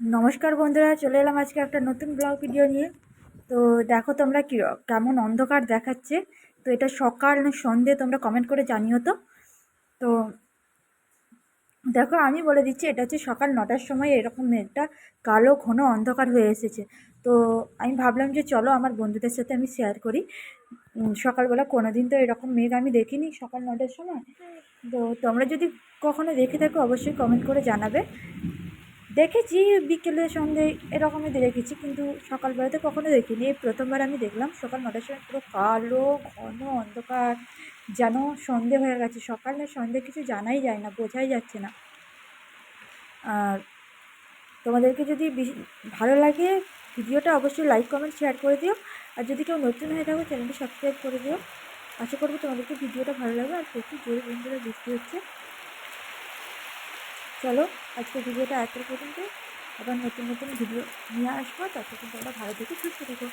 নমস্কার বন্ধুরা, চলে এলাম আজকে একটা নতুন ব্লগ ভিডিও নিয়ে। তো দেখো তোমরা কী, কেমন অন্ধকার দেখাচ্ছে। তো এটা সকাল, না সন্ধে, তোমরা কমেন্ট করে জানিও তো। তো দেখো আমি বলে দিচ্ছি, এটা হচ্ছে সকাল নটার সময় এরকম মেঘটা কালো, ঘন অন্ধকার হয়ে এসেছে। তো আমি ভাবলাম যে চলো আমার বন্ধুদের সাথে আমি শেয়ার করি। সকালবেলা কোনো দিন তো এরকম মেঘ আমি দেখিনি সকাল নটার সময়। তো তোমরা যদি কখনো দেখে থাকো, অবশ্যই কমেন্ট করে জানাবে। দেখেছি বিকেলে সন্ধে এরকমই দেখেছি, কিন্তু সকালবেলাতে কখনো দেখিনি। এই প্রথমবার আমি দেখলাম, সকাল নটার সময় পুরো কালো, ঘন অন্ধকার, যেন সন্ধে হয়ে গেছে। সকাল না সন্ধে কিছু জানাই যায় না, বোঝাই যাচ্ছে না। আর তোমাদেরকে যদি ভালো লাগে ভিডিওটা অবশ্যই লাইক, কমেন্ট, শেয়ার করে দিও। আর যদি কেউ নতুন হয়ে থাকো, চ্যানেলটি সাবস্ক্রাইব করে দিও। আশা করব তোমাদেরকে ভিডিওটা ভালো লাগবে। আর প্রচুর জোরে বন্ধুরা বৃষ্টি হচ্ছে। চলো আজকে ভিডিওটা এত পর্যন্ত। আবার নতুন নতুন ভিডিও নিয়ে আসব। তারপর কিন্তু আমরা ভালো থেকে, সুস্থ থেকো।